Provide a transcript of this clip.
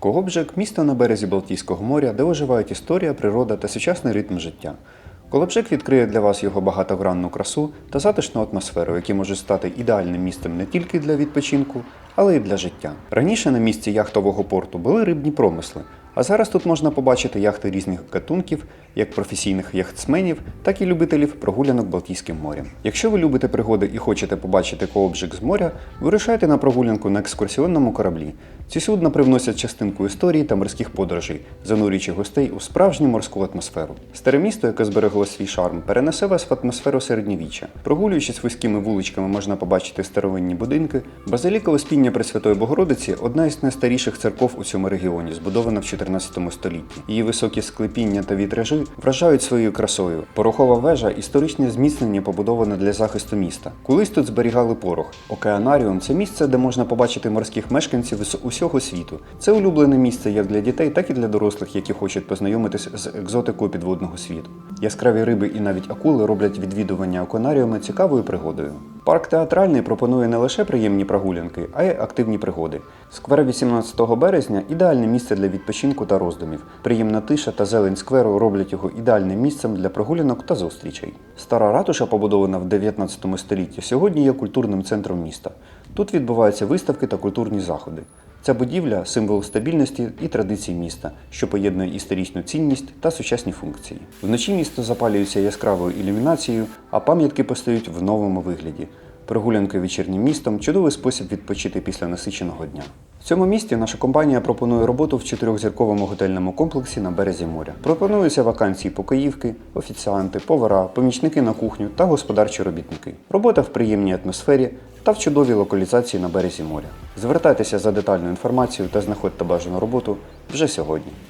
Колобжик місто на березі Балтійського моря, де оживають історія, природа та сучасний ритм життя. Колобжик відкриє для вас його багатогранну красу та затишну атмосферу, які можуть стати ідеальним місцем не тільки для відпочинку, але й для життя. Раніше на місці яхтового порту були рибні промисли, а зараз тут можна побачити яхти різних гатунків, як професійних яхтсменів, так і любителів прогулянок Балтійським морем. Якщо ви любите пригоди і хочете побачити колобжик з моря, вирушайте на прогулянку на екскурсіонному кораблі. Ці судна привносять частинку історії та морських подорожей, занурюючи гостей у справжню морську атмосферу. Старе місто, яке зберегло свій шарм, перенесе вас в атмосферу середньовіччя. Прогулюючись вузькими вуличками, можна побачити старовинні будинки. Базиліка Успіння Пресвятої Богородиці одна із найстаріших церков у цьому регіоні, збудована в 14 столітті. Її високі склепіння та вітражі вражають своєю красою. Порохова вежа історичне зміцнення побудоване для захисту міста. Колись тут зберігали порох. Океанаріум це місце, де можна побачити морських мешканців з усього світу. Це улюблене місце як для дітей, так і для дорослих, які хочуть познайомитись з екзотикою підводного світу. Яскраві риби і навіть акули роблять відвідування океанаріуми цікавою пригодою. Парк театральний пропонує не лише приємні прогулянки, а й активні пригоди. Сквер 18 березня ідеальне місце для відпочинку та роздумів. Приємна тиша та зелень скверу роблять його ідеальним місцем для прогулянок та зустрічей. Стара ратуша, побудована в 19 столітті, сьогодні є культурним центром міста. Тут відбуваються виставки та культурні заходи. Ця будівля символ стабільності і традицій міста, що поєднує історичну цінність та сучасні функції. Вночі місто запалюється яскравою ілюмінацією, а пам'ятки постають в новому вигляді. Прогулянки вечірнім містом чудовий спосіб відпочити після насиченого дня. В цьому місті наша компанія пропонує роботу в чотирьохзірковому готельному комплексі на березі моря. Пропонуються вакансії покоївки, офіціанти, повара, помічники на кухню та господарчі робітники. Робота в приємній атмосфері та в чудовій локалізації на березі моря. Звертайтеся за детальною інформацією та знаходьте бажану роботу вже сьогодні.